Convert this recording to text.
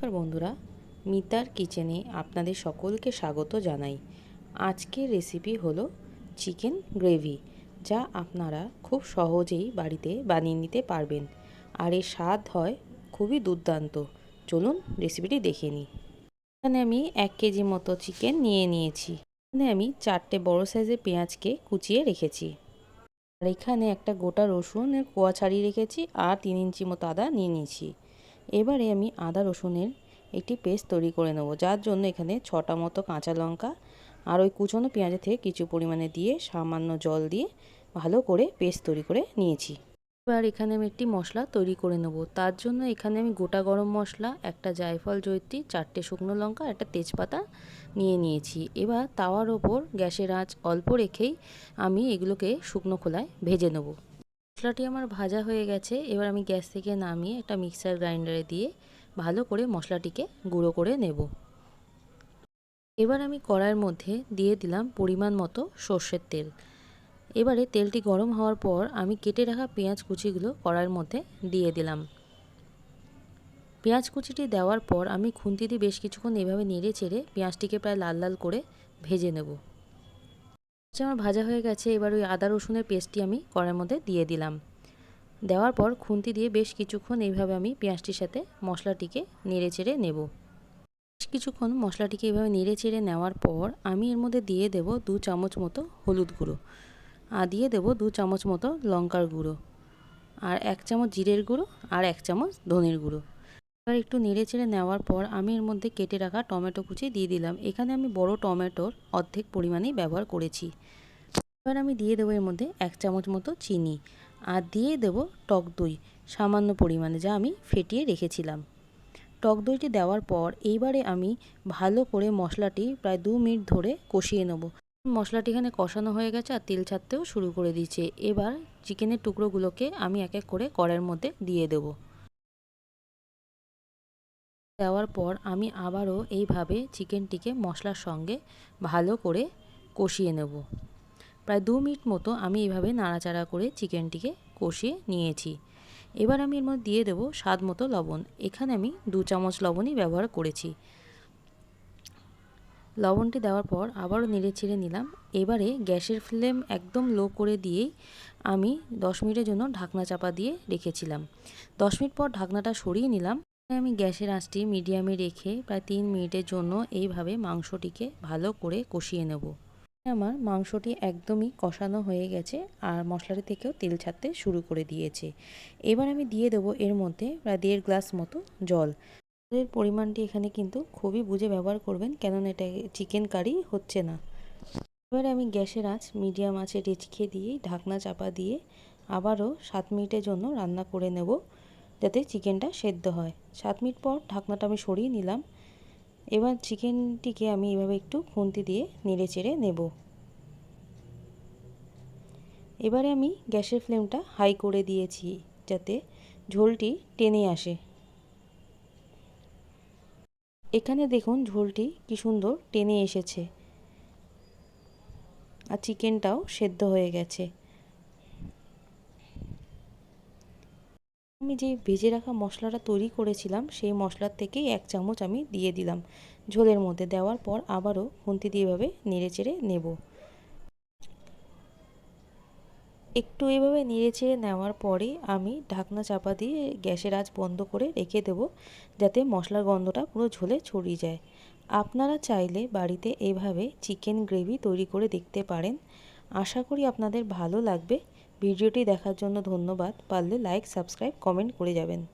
নমস্কার বন্ধুরা, মিতার কিচেনে আপনাদের সকলকে স্বাগত জানাই। আজকের রেসিপি হলো চিকেন গ্রেভি যা আপনারা খুব সহজেই বাড়িতে বানিয়ে নিতে পারবেন। আর এর স্বাদ হয় খুবই দুর্দান্ত। চলুন রেসিপিটি দেখে নিই। এখানে আমি এক কেজি মতো চিকেন নিয়ে নিয়েছি। এখানে আমি চারটে বড় সাইজের পেঁয়াজকে কুচিয়ে রেখেছি। আর এখানে একটা গোটা রসুনের কোয়া ছাড়িয়ে রেখেছি আর তিন ইঞ্চি মতো আদা নিয়ে নিয়েছি। এবারে আমি আদা রসুনের একটি পেস্ট তৈরি করে নেব। যার জন্য এখানে ছটা মতো কাঁচা লঙ্কা আর ওই কুচনো পেঁয়াজের থেকে কিছু পরিমাণে দিয়ে সামান্য জল দিয়ে ভালো করে পেস্ট তৈরি করে নিয়েছি। এবার এখানে আমি একটি মশলা তৈরি করে নেব। তার জন্য এখানে আমি গোটা গরম মশলা, একটা জায়ফল জৈত্রী চারটে শুকনো লঙ্কা, একটা তেজপাতা নিয়ে নিয়েছি। এবার তাওয়ার ওপর গ্যাসের আঁচ অল্প রেখেই আমি এগুলোকে শুকনো খোলায় ভেজে নেব। মশলাটি আমার ভাজা হয়ে গেছে, এবার আমি গ্যাস থেকে নামিয়ে একটা মিক্সার গ্রাইন্ডারে দিয়ে ভালো করে মশলাটিকে গুঁড়ো করে নেব। এবার আমি কড়াইয়ের মধ্যে দিয়ে দিলাম পরিমাণ মতো সর্ষের তেল। এবারে তেলটি গরম হওয়ার পর আমি কেটে রাখা পেঁয়াজ কুচিগুলো কড়াইয়ের মধ্যে দিয়ে দিলাম। পেঁয়াজ কুচিটি দেওয়ার পর আমি খুন্তি দিয়ে বেশ কিছুক্ষণ এভাবে নেড়ে চেড়ে পেঁয়াজটিকে প্রায় লাল লাল করে ভেজে নেব। আমার ভাজা হয়ে গেছে, এবার ওই আদা রসুনের পেস্টটি আমি কড়াইয়ের মধ্যে দিয়ে দিলাম। দেওয়ার পর খুন্তি দিয়ে বেশ কিছুক্ষণ এইভাবে আমি পেঁয়াজটির সাথে মশলাটিকে নেড়ে চেড়ে নেব। বেশ কিছুক্ষণ মশলাটিকে এইভাবে নেড়ে চেড়ে নেওয়ার পর আমি এর মধ্যে দিয়ে দেব দু চামচ মতো হলুদ গুঁড়ো আর দিয়ে দেব দু চামচ মতো লঙ্কার গুঁড়ো আর এক চামচ জিরের গুঁড়ো আর এক চামচ ধনের গুঁড়ো। এবার একটু নেড়ে চেড়ে নেওয়ার পর আমি এর মধ্যে কেটে রাখা টমেটো কুচি দিয়ে দিলাম। এখানে আমি বড় টমেটোর অর্ধেক পরিমাণেই ব্যবহার করেছি। এবার আমি দিয়ে দেবো এর মধ্যে এক চামচ মতো চিনি আর দিয়ে দেব টক দই, সামান্য পরিমাণে যা আমি ফেটিয়ে রেখেছিলাম। টক দইটি দেওয়ার পর এইবারে আমি ভালো করে মশলাটি প্রায় দু মিনিট ধরে কষিয়ে নেব। মশলাটি এখানে কষানো হয়ে গেছে আর তেল ছাড়তেও শুরু করে দিয়েছে। এবার চিকেনের টুকরোগুলোকে আমি এক এক করে কড়াইয়ের মধ্যে দিয়ে দেব। দেওয়ার পর আমি আবারও এইভাবে চিকেনটিকে মশলার সঙ্গে ভালো করে কষিয়ে নেব। প্রায় দু মিনিট মতো আমি এইভাবে নাড়াচাড়া করে চিকেনটিকে কষিয়ে নিয়েছি। এবার আমি এর মধ্যে দিয়ে দেবো স্বাদ মতো লবণ। এখানে আমি দু চামচ লবণই ব্যবহার করেছি। লবণটি দেওয়ার পর আবারও নেড়ে ছেড়ে নিলাম। এবারে গ্যাসের ফ্লেম একদম লো করে দিয়েই আমি দশ মিনিটের জন্য ঢাকনা চাপা দিয়ে রেখেছিলাম। দশ মিনিট পর ঢাকনাটা সরিয়ে নিলাম। আমি গ্যাসের আঁচটি মিডিয়ামে রেখে প্রায় তিন মিনিটের জন্য এইভাবে মাংসটিকে ভালো করে কষিয়ে নেব। আমার মাংসটি একদমই কষানো হয়ে গেছে আর মশলাটি থেকেও তেল ছাড়তে শুরু করে দিয়েছে। এবার আমি দিয়ে দেবো এর মধ্যে প্রায় দেড় গ্লাস মতো জল। জলের পরিমাণটি এখানে কিন্তু খুবই বুঝে ব্যবহার করবেন, কেননা এটা চিকেন কারি হচ্ছে না। এবার আমি গ্যাসের আঁচ, মিডিয়াম আঁচে রেখে দিয়ে ঢাকনা চাপা দিয়ে আবারও সাত মিনিটের জন্য রান্না করে নেব। যাতে চিকেনটা সেদ্ধ হয়। সাত মিনিট পর ঢাকনাটা আমি সরিয়ে নিলাম। এবার চিকেনটিকে আমি এভাবে একটু খুন্তি দিয়ে নেড়ে চেড়ে নেব। এবারে আমি গ্যাসের ফ্লেমটা হাই করে দিয়েছি যাতে ঝোলটি টেনে আসে। এখানে দেখুন ঝোলটি কি সুন্দর টেনে এসেছে। আর চিকেনটাও সেদ্ধ হয়ে গেছে। আমি যে ভেজে রাখা মশলাটা তৈরি করেছিলাম, সেই মশলার থেকেই এক চামচ আমি দিয়ে দিলাম। ঝোলের মধ্যে দেওয়ার পর আবারও খুন্তি দিয়ে এভাবে নেড়ে চেড়ে নেব। একটু এভাবে নেড়ে চেড়ে নেওয়ার পরে আমি ঢাকনা চাপা দিয়ে গ্যাসের আঁচ বন্ধ করে রেখে দেবো, যাতে মশলার গন্ধটা পুরো ঝোলে ছড়িয়ে যায়। আপনারা চাইলে বাড়িতে এভাবে চিকেন গ্রেভি তৈরি করে দেখতে পারেন। আশা করি আপনাদের ভালো লাগবে। ভিডিওটি দেখার জন্য ধন্যবাদ। পারলে লাইক সাবস্ক্রাইব কমেন্ট করে যাবেন।